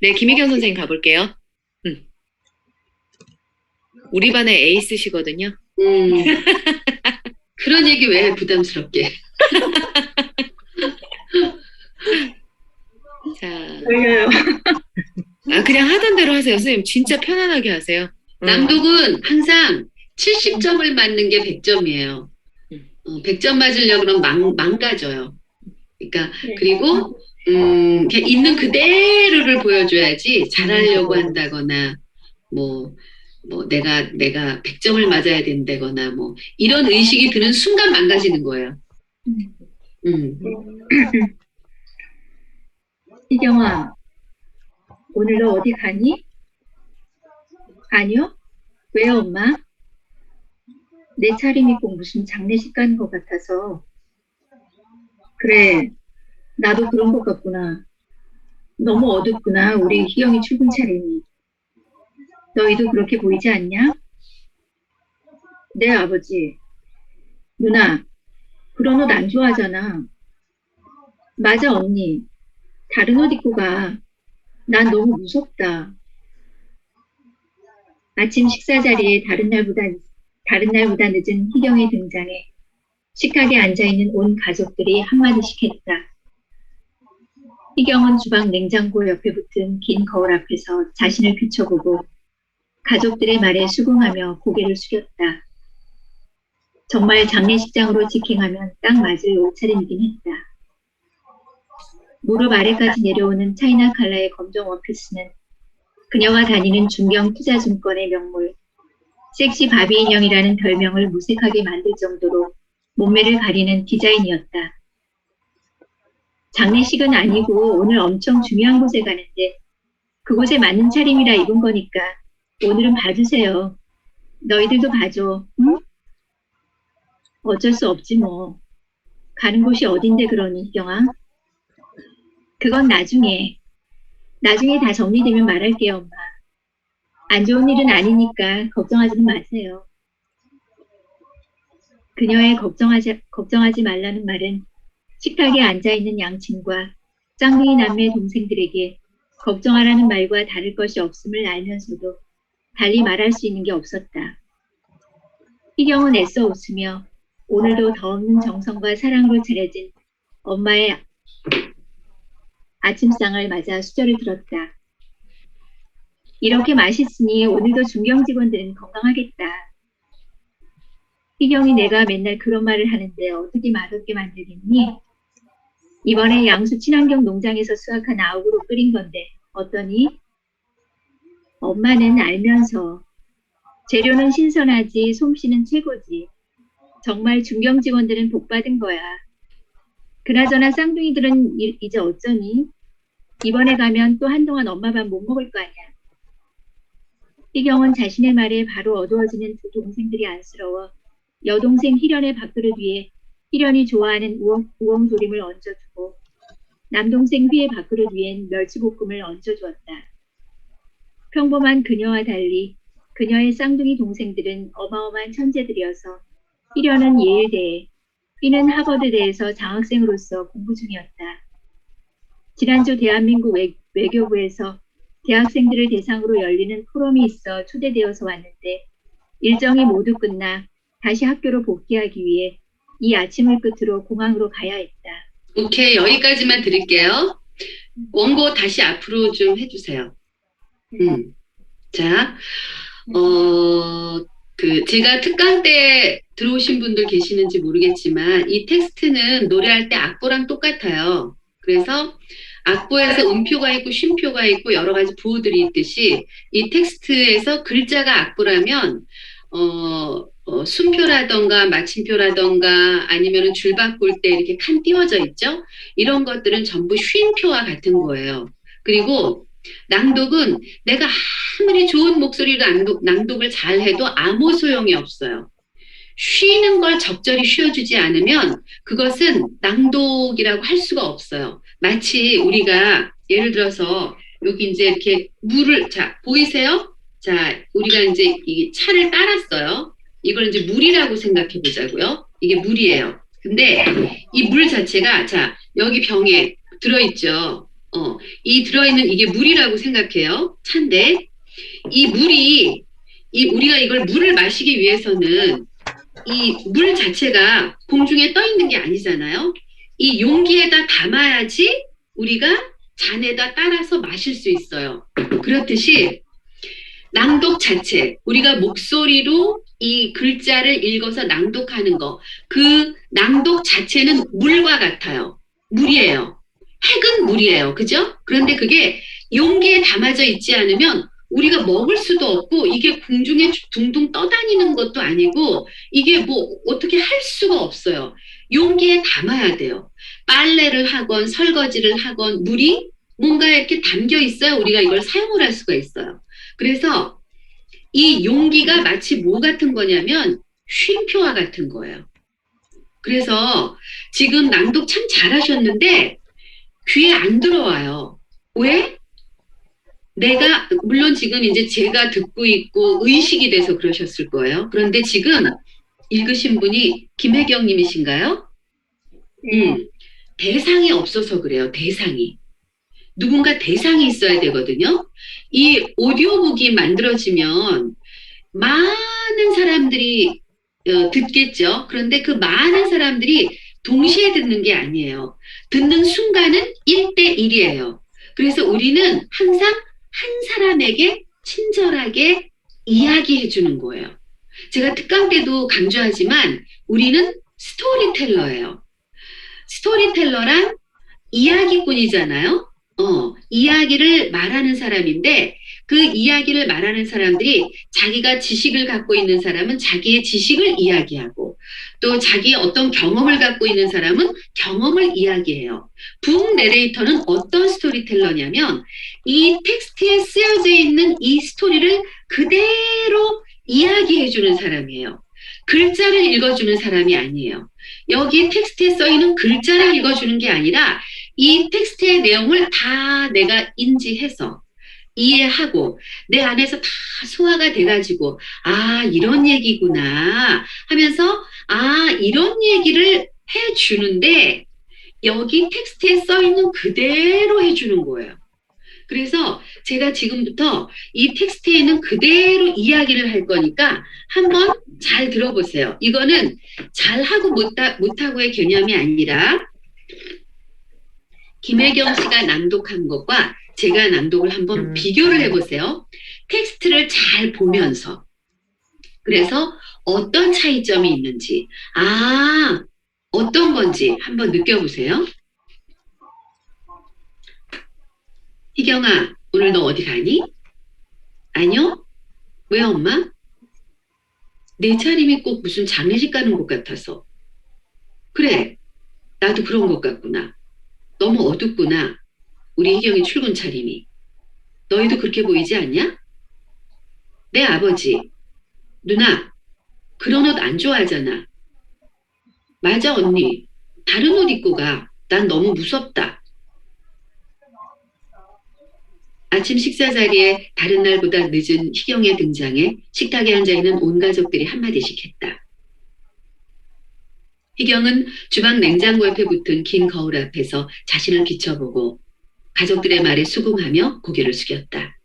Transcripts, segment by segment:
네, 김희경 선생님 가볼게요. 음. 우리 반의 에이스시거든요. 음. 그런 얘기 왜 부담스럽게? 자, 걸려요. 아, 그냥 하던 대로 하세요. 선생님, 진짜 편안하게 하세요. 음. 낭독은 항상 70점을 맞는 게 100점이에요. 음. 어, 100점 맞으려고 그러면 망, 망가져요. 그러니까 네. 그리고 음, 그냥 있는 그대로를 보여줘야지 잘하려고 한다거나 뭐, 뭐 내가 내가 100점을 맞아야 된다거나 뭐 이런 의식이 드는 순간 망가지는 거예요. 음. 희경아, 오늘 너 어디 가니? 아니요? 왜요, 엄마? 내 차림이 꼭 무슨 장례식 가는 것 같아서. 그래, 나도 그런 것 같구나. 너무 어둡구나, 우리 희영이 출근 차림이. 너희도 그렇게 보이지 않냐? 네, 아버지. 누나, 그런 옷 안 좋아하잖아. 맞아, 언니. 다른 옷 입고 가. 난 너무 무섭다. 아침 식사 자리에 다른 날보다, 다른 날보다 늦은 희경의 등장에 식탁에 앉아있는 온 가족들이 한마디씩 했다. 희경은 주방 냉장고 옆에 붙은 긴 거울 앞에서 자신을 비춰보고 가족들의 말에 수긍하며 고개를 숙였다. 정말 장례식장으로 직행하면 딱 맞을 옷차림이긴 했다. 무릎 아래까지 내려오는 차이나 칼라의 검정 원피스는 그녀가 다니는 중경 투자증권의 명물 섹시 바비 인형이라는 별명을 무색하게 만들 정도로 몸매를 가리는 디자인이었다. 장례식은 아니고 오늘 엄청 중요한 곳에 가는데 그곳에 맞는 차림이라 입은 거니까 오늘은 봐주세요. 너희들도 봐줘. 응? 어쩔 수 없지 뭐. 가는 곳이 어딘데 그러니 희경아? 그건 나중에. 나중에 다 정리되면 말할게요, 엄마. 안 좋은 일은 아니니까 걱정하지는 마세요. 그녀의 걱정하지, 걱정하지 말라는 말은 식탁에 앉아있는 양친과 쌍둥이 남매 동생들에게 걱정하라는 말과 다를 것이 없음을 알면서도 달리 말할 수 있는 게 없었다. 희경은 애써 웃으며 오늘도 더 없는 정성과 사랑으로 차려진 엄마의 아침상을 맞아 수저를 들었다. 이렇게 맛있으니 오늘도 중경 직원들은 건강하겠다. 희경이 내가 맨날 그런 말을 하는데 어떻게 맛없게 만들겠니? 이번에 양수 친환경 농장에서 수확한 아욱으로 끓인 건데 어떠니? 엄마는 알면서 재료는 신선하지 솜씨는 최고지. 정말 중경 직원들은 복 받은 거야. 그나저나 쌍둥이들은 이- 이제 어쩌니? 이번에 가면 또 한동안 엄마 밥 못 먹을 거 아니야. 희경은 자신의 말에 바로 어두워지는 두 동생들이 안쓰러워 여동생 희련의 밥그릇 위에 희련이 좋아하는 우엉, 우엉조림을 얹어주고 남동생 휘의 밥그릇 위엔 멸치볶음을 얹어주었다. 평범한 그녀와 달리 그녀의 쌍둥이 동생들은 어마어마한 천재들이어서 희련은 예일대에 휘는 하버드대에서 장학생으로서 공부 중이었다. 지난주 대한민국 외, 외교부에서 대학생들을 대상으로 열리는 포럼이 있어 초대되어서 왔는데 일정이 모두 끝나 다시 학교로 복귀하기 위해 이 아침을 끝으로 공항으로 가야 했다. 오케이 여기까지만 드릴게요. 원고 다시 앞으로 좀 해주세요. 음. 자, 어, 그, 제가 특강 때 들어오신 분들 계시는지 모르겠지만, 이 텍스트는 노래할 때 악보랑 똑같아요. 그래서 악보에서 음표가 있고 쉼표가 있고 여러 가지 부호들이 있듯이, 이 텍스트에서 글자가 악보라면, 어, 어, 순표라던가 마침표라던가 아니면은 줄 바꿀 때 이렇게 칸 띄워져 있죠? 이런 것들은 전부 쉼표와 같은 거예요. 그리고 낭독은 내가 아무리 좋은 목소리로 낭독, 낭독을 잘 해도 아무 소용이 없어요. 쉬는 걸 적절히 쉬어주지 않으면 그것은 낭독이라고 할 수가 없어요. 마치 우리가 예를 들어서 여기 이제 이렇게 물을, 자, 보이세요? 자, 우리가 이제 이 차를 따랐어요. 이걸 이제 물이라고 생각해 보자고요. 이게 물이에요. 근데 이 물 자체가, 자, 여기 병에 들어있죠. 어, 이 들어있는 이게 물이라고 생각해요. 차인데 이 물이 이 우리가 이걸 물을 마시기 위해서는 이 물 자체가 공중에 떠 있는 게 아니잖아요. 이 용기에다 담아야지 우리가 잔에다 따라서 마실 수 있어요. 그렇듯이 낭독 자체, 우리가 목소리로 이 글자를 읽어서 낭독하는 거, 그 낭독 자체는 물과 같아요. 물이에요. 핵은 물이에요. 그죠? 그런데 그게 용기에 담아져 있지 않으면 우리가 먹을 수도 없고 이게 공중에 둥둥 떠다니는 것도 아니고 이게 뭐 어떻게 할 수가 없어요. 용기에 담아야 돼요. 빨래를 하건 설거지를 하건 물이 뭔가 이렇게 담겨 있어야 우리가 이걸 사용을 할 수가 있어요. 그래서 이 용기가 마치 뭐 같은 거냐면 쉼표와 같은 거예요. 그래서 지금 낭독 참 잘하셨는데 귀에 안 들어와요. 왜? 내가 물론 지금 이제 제가 듣고 있고 의식이 돼서 그러셨을 거예요. 그런데 지금 읽으신 분이 김혜경 님이신가요? 음. 대상이 없어서 그래요. 대상이. 누군가 대상이 있어야 되거든요. 이 오디오북이 만들어지면 많은 사람들이 어, 듣겠죠. 그런데 그 많은 사람들이 동시에 듣는 게 아니에요. 듣는 순간은 1대1이에요. 그래서 우리는 항상 한 사람에게 친절하게 이야기해 주는 거예요. 제가 특강 때도 강조하지만 우리는 스토리텔러예요. 스토리텔러란 이야기꾼이잖아요. 어, 이야기를 말하는 사람인데 그 이야기를 말하는 사람들이 자기가 지식을 갖고 있는 사람은 자기의 지식을 이야기하고 또 자기의 어떤 경험을 갖고 있는 사람은 경험을 이야기해요. 북 내레이터는 어떤 스토리텔러냐면 이 텍스트에 쓰여져 있는 이 스토리를 그대로 이야기해 주는 사람이에요. 글자를 읽어주는 사람이 아니에요. 여기 텍스트에 써 있는 글자를 읽어주는 게 아니라 이 텍스트의 내용을 다 내가 인지해서 이해하고 내 안에서 다 소화가 돼가지고 아 이런 얘기구나 하면서 아 이런 얘기를 해주는데 여기 텍스트에 써 있는 그대로 해주는 거예요. 그래서 제가 지금부터 이 텍스트에 있는 그대로 이야기를 할 거니까 한번 잘 들어보세요. 이거는 잘하고 못하, 못하고의 개념이 아니라 김혜경 씨가 낭독한 것과 제가 낭독을 한번 비교를 해보세요. 텍스트를 잘 보면서. 그래서 어떤 차이점이 있는지, 아, 어떤 건지 한번 느껴보세요. 희경아, 오늘 너 어디 가니? 아니요? 왜 엄마? 내 차림이 꼭 무슨 장례식 가는 것 같아서. 그래, 나도 그런 것 같구나. 너무 어둡구나. 우리 희경이 출근 차림이. 너희도 그렇게 보이지 않냐? 내 아버지. 누나, 그런 옷 안 좋아하잖아. 맞아, 언니. 다른 옷 입고 가. 난 너무 무섭다. 아침 식사 자리에 다른 날보다 늦은 희경의 등장에 식탁에 앉아있는 온 가족들이 한마디씩 했다. 희경은 주방 냉장고 옆에 붙은 긴 거울 앞에서 자신을 비춰보고 가족들의 말에 수긍하며 고개를 숙였다.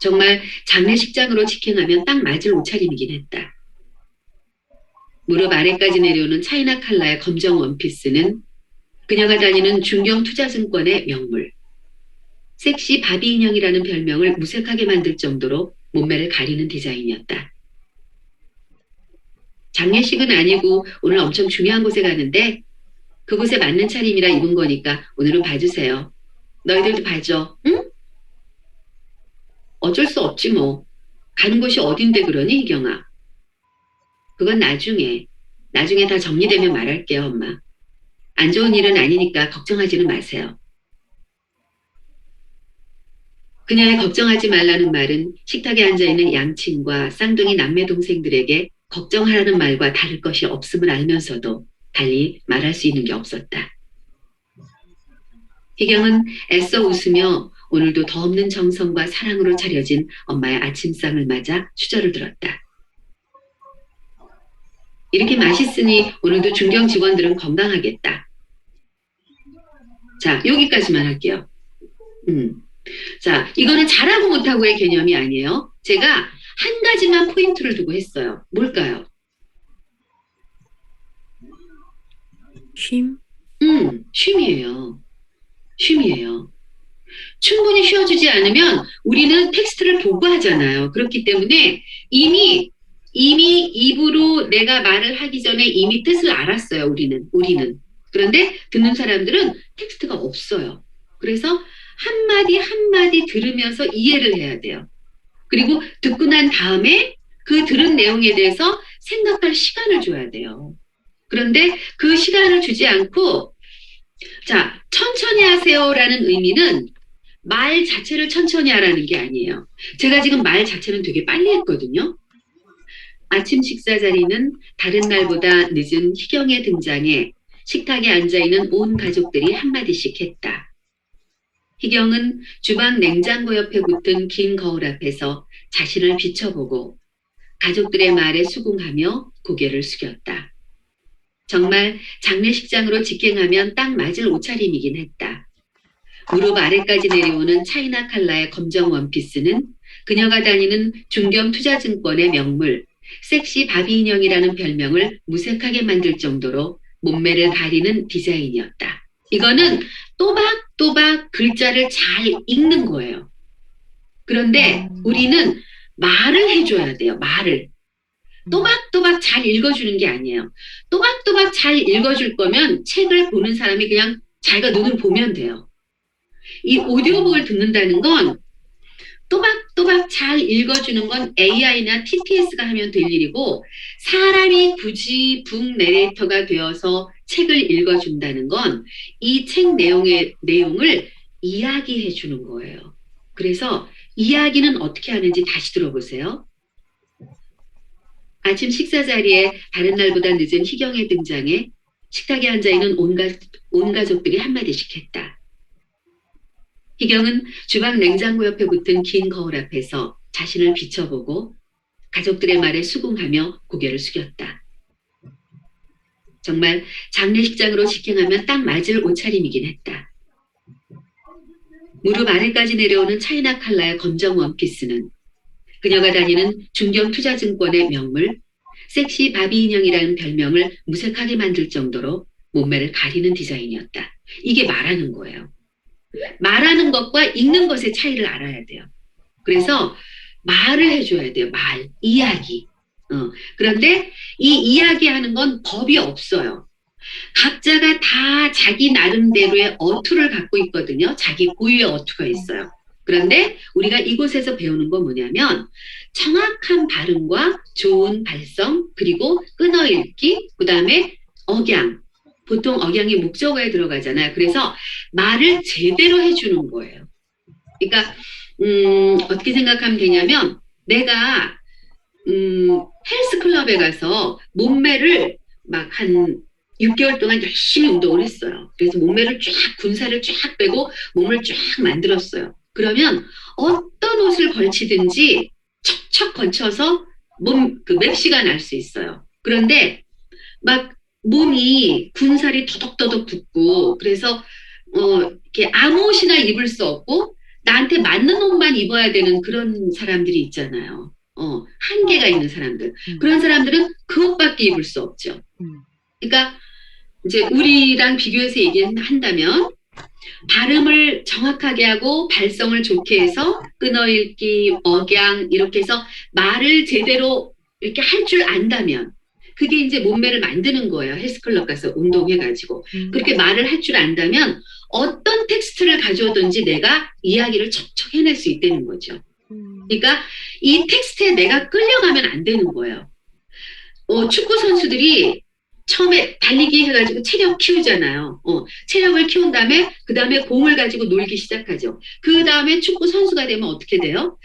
정말 장례식장으로 직행하면 딱 맞을 옷차림이긴 했다. 무릎 아래까지 내려오는 차이나 칼라의 검정 원피스는 그녀가 다니는 중경투자증권의 명물. 섹시 바비 인형이라는 별명을 무색하게 만들 정도로 몸매를 가리는 디자인이었다. 장례식은 아니고 오늘 엄청 중요한 곳에 가는데 그곳에 맞는 차림이라 입은 거니까 오늘은 봐주세요. 너희들도 봐줘, 응? 어쩔 수 없지 뭐. 가는 곳이 어딘데 그러니 희경아? 그건 나중에, 나중에 다 정리되면 말할게요 엄마. 안 좋은 일은 아니니까 걱정하지는 마세요. 그녀의 걱정하지 말라는 말은 식탁에 앉아있는 양친과 쌍둥이 남매 동생들에게 걱정하라는 말과 다를 것이 없음을 알면서도 달리 말할 수 있는 게 없었다. 희경은 애써 웃으며 오늘도 더 없는 정성과 사랑으로 차려진 엄마의 아침상을 맞아 추저를 들었다. 이렇게 맛있으니 오늘도 중경 직원들은 건강하겠다. 자, 여기까지만 할게요. 음. 자, 이거는 잘하고 못하고의 개념이 아니에요. 제가 한 가지만 포인트를 두고 했어요. 뭘까요? 쉼? 음, 쉼이에요. 쉼이에요. 충분히 쉬어주지 않으면 우리는 텍스트를 보고 하잖아요. 그렇기 때문에 이미 이미 입으로 내가 말을 하기 전에 이미 뜻을 알았어요. 우리는 우리는 그런데 듣는 사람들은 텍스트가 없어요. 그래서 한 마디 한 마디 들으면서 이해를 해야 돼요. 그리고 듣고 난 다음에 그 들은 내용에 대해서 생각할 시간을 줘야 돼요. 그런데 그 시간을 주지 않고 자 천천히 하세요라는 의미는 말 자체를 천천히 하라는 게 아니에요. 제가 지금 말 자체는 되게 빨리 했거든요. 아침 식사 자리는 다른 날보다 늦은 희경의 등장에 식탁에 앉아 있는 온 가족들이 한마디씩 했다. 희경은 주방 냉장고 옆에 붙은 긴 거울 앞에서 자신을 비춰보고 가족들의 말에 수긍하며 고개를 숙였다. 정말 장례식장으로 직행하면 딱 맞을 옷차림이긴 했다. 무릎 아래까지 내려오는 차이나 칼라의 검정 원피스는 그녀가 다니는 중견 투자증권의 명물 섹시 바비 인형이라는 별명을 무색하게 만들 정도로 몸매를 가리는 디자인이었다. 이거는 또박또박 글자를 잘 읽는 거예요. 그런데 우리는 말을 해줘야 돼요. 말을. 또박또박 잘 읽어주는 게 아니에요. 또박또박 잘 읽어줄 거면 책을 보는 사람이 그냥 자기가 눈을 보면 돼요. 이 오디오북을 듣는다는 건 또박또박 잘 읽어주는 건 AI나 TTS가 하면 될 일이고 사람이 굳이 북 내레이터가 되어서 책을 읽어준다는 건 이 책 내용의 내용을 이야기해 주는 거예요. 그래서 이야기는 어떻게 하는지 다시 들어보세요. 아침 식사 자리에 다른 날보다 늦은 희경의 등장에 식탁에 앉아 있는 온, 가, 온 가족들이 한마디씩 했다. 희경은 주방 냉장고 옆에 붙은 긴 거울 앞에서 자신을 비춰보고 가족들의 말에 수긍하며 고개를 숙였다. 정말 장례식장으로 직행하면 딱 맞을 옷차림이긴 했다. 무릎 아래까지 내려오는 차이나 칼라의 검정 원피스는 그녀가 다니는 중견 투자증권의 명물 섹시 바비 인형이라는 별명을 무색하게 만들 정도로 몸매를 가리는 디자인이었다. 이게 말하는 거예요. 말하는 것과 읽는 것의 차이를 알아야 돼요. 그래서 말을 해줘야 돼요. 말, 이야기. 어, 그런데 이 이야기하는 건 법이 없어요. 각자가 다 자기 나름대로의 어투를 갖고 있거든요. 자기 고유의 어투가 있어요. 그런데 우리가 이곳에서 배우는 건 뭐냐면 정확한 발음과 좋은 발성 그리고 끊어읽기 그 다음에 억양 보통 억양이 목적어에 들어가잖아요. 그래서 말을 제대로 해주는 거예요. 그러니까 음, 어떻게 생각하면 되냐면 내가 음, 헬스클럽에 가서 몸매를 막한 6개월 동안 열심히 운동을 했어요. 그래서 몸매를 쫙 군살을 쫙 빼고 몸을 쫙 만들었어요. 그러면 어떤 옷을 걸치든지 척척 걸쳐서 몸 그 맵시가 날 수 있어요. 그런데 막 몸이 군살이 더덕더덕 붙고 그래서 어 이렇게 아무 옷이나 입을 수 없고 나한테 맞는 옷만 입어야 되는 그런 사람들이 있잖아요. 어 한계가 있는 사람들 음. 그런 사람들은 그 옷밖에 입을 수 없죠. 음. 그러니까 이제 우리랑 비교해서 얘기한다면 발음을 정확하게 하고 발성을 좋게 해서 끊어읽기, 억양 이렇게 해서 말을 제대로 이렇게 할 줄 안다면 그게 이제 몸매를 만드는 거예요. 헬스클럽 가서 운동해가지고 음. 그렇게 말을 할 줄 안다면 어떤 텍스트를 가져오든지 내가 이야기를 척척 해낼 수 있다는 거죠. 음. 그러니까 이 텍스트에 내가 끌려가면 안 되는 거예요. 어, 축구 선수들이 처음에 달리기 해가지고 체력 키우잖아요. 어, 체력을 키운 다음에 그 다음에 공을 가지고 놀기 시작하죠. 그 다음에 축구 선수가 되면 어떻게 돼요?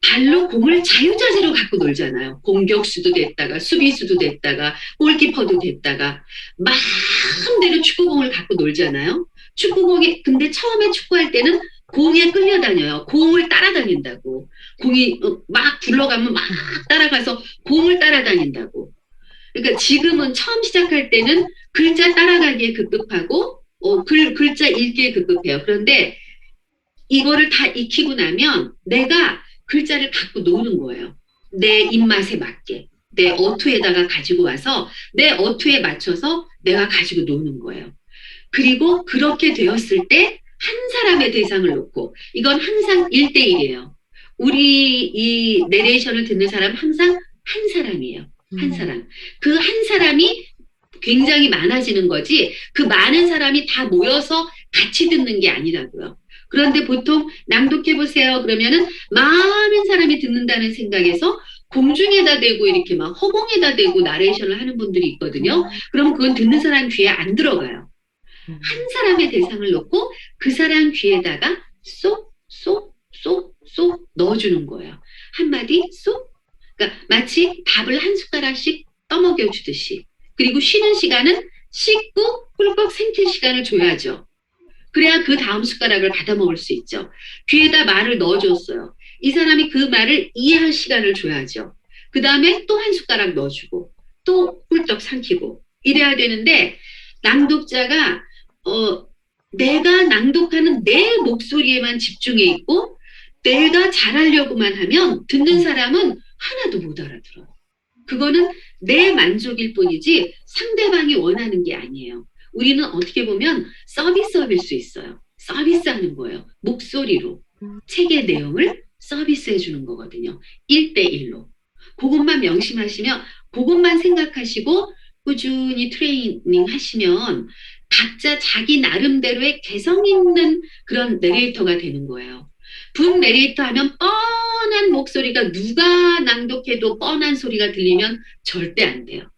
발로 공을 자유자재로 갖고 놀잖아요. 공격수도 됐다가 수비수도 됐다가 골키퍼도 됐다가 마음대로 축구공을 갖고 놀잖아요. 축구공이 근데 처음에 축구할 때는 공에 끌려다녀요. 공을 따라다닌다고. 공이 어, 막 굴러가면 막 따라가서 공을 따라다닌다고. 그러니까 지금은 처음 시작할 때는 글자 따라가기에 급급하고 어, 글, 글자 읽기에 급급해요. 그런데 이거를 다 익히고 나면 내가 글자를 갖고 노는 거예요. 내 입맛에 맞게. 내 어투에다가 가지고 와서 내 어투에 맞춰서 내가 가지고 노는 거예요. 그리고 그렇게 되었을 때 한 사람의 대상을 놓고 이건 항상 1대1이에요. 우리 이 내레이션을 듣는 사람 항상 한 사람이에요. 한 사람. 그 한 사람이 굉장히 많아지는 거지 그 많은 사람이 다 모여서 같이 듣는 게 아니라고요. 그런데 보통 낭독해 보세요. 그러면은 많은 사람이 듣는다는 생각에서 공중에다 대고 이렇게 막 허공에다 대고 나레이션을 하는 분들이 있거든요. 그럼 그건 듣는 사람 귀에 안 들어가요. 한 사람의 대상을 놓고 그 사람 귀에다가 쏙, 쏙, 쏙, 쏙 넣어주는 거예요. 한마디 쏙. 그러니까 마치 밥을 한 숟가락씩 떠먹여 주듯이. 그리고 쉬는 시간은 씻고 꿀꺽 생필 시간을 줘야죠. 그래야 그 다음 숟가락을 받아 먹을 수 있죠. 귀에다 말을 넣어줬어요. 이 사람이 그 말을 이해할 시간을 줘야죠. 그 다음에 또 한 숟가락 넣어주고 또 꿀떡 삼키고 이래야 되는데 낭독자가 어, 내가 낭독하는 내 목소리에만 집중해 있고 내가 잘하려고만 하면 듣는 사람은 하나도 못 알아들어요. 그거는 내 만족일 뿐이지 상대방이 원하는 게 아니에요. 우리는 어떻게 보면 서비스업일 수 있어요. 서비스하는 거예요. 목소리로. 책의 내용을 서비스해 주는 거거든요. 1대1로. 그것만 명심하시면, 그것만 생각하시고 꾸준히 트레이닝 하시면 각자 자기 나름대로의 개성 있는 그런 내레이터가 되는 거예요. 북 내레이터 하면 뻔한 목소리가 누가 낭독해도 뻔한 소리가 들리면 절대 안 돼요.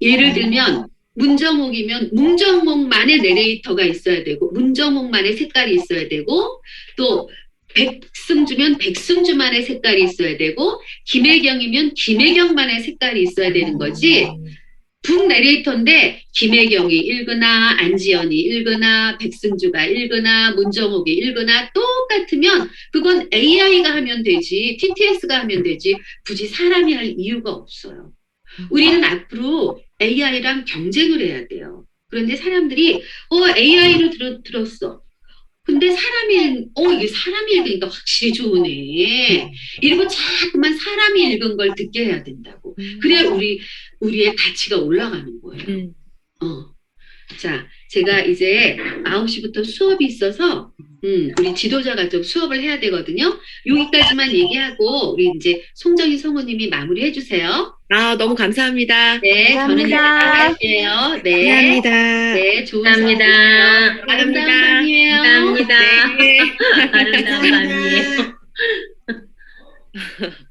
예를 들면 문정옥이면 문정옥만의 내레이터가 있어야 되고 문정옥만의 색깔이 있어야 되고 또 백승주면 백승주만의 색깔이 있어야 되고 김혜경이면 김혜경만의 색깔이 있어야 되는 거지 북 내레이터인데 김혜경이 읽으나 안지연이 읽으나 백승주가 읽으나 문정옥이 읽으나 똑같으면 그건 AI가 하면 되지 TTS가 하면 되지 굳이 사람이 할 이유가 없어요. 우리는 앞으로 AI랑 경쟁을 해야 돼요. 그런데 사람들이 어 들어, 들었어. 근데 사람이 어 이게 사람이 읽으니까 확실히 좋으네. 이러고 자꾸만 사람이 읽은 걸 듣게 해야 된다고. 그래야 우리 우리의 가치가 올라가는 거예요. 음. 어. 자, 제가 이제 9시부터 수업이 있어서, 음, 우리 지도자가 좀 수업을 해야 되거든요. 여기까지만 얘기하고, 우리 이제 송정희 성우님이 마무리 해 주세요. 아, 너무 감사합니다. 네, 저는 이제 감사합니다. 나갈게요. 네. 감사합니다. 네, 좋은 감사합니다. 되세요. 아름다운 감사합니다. 밤이에요. 감사합니다. 네. 아름다운 밤이에요. 감사합니다.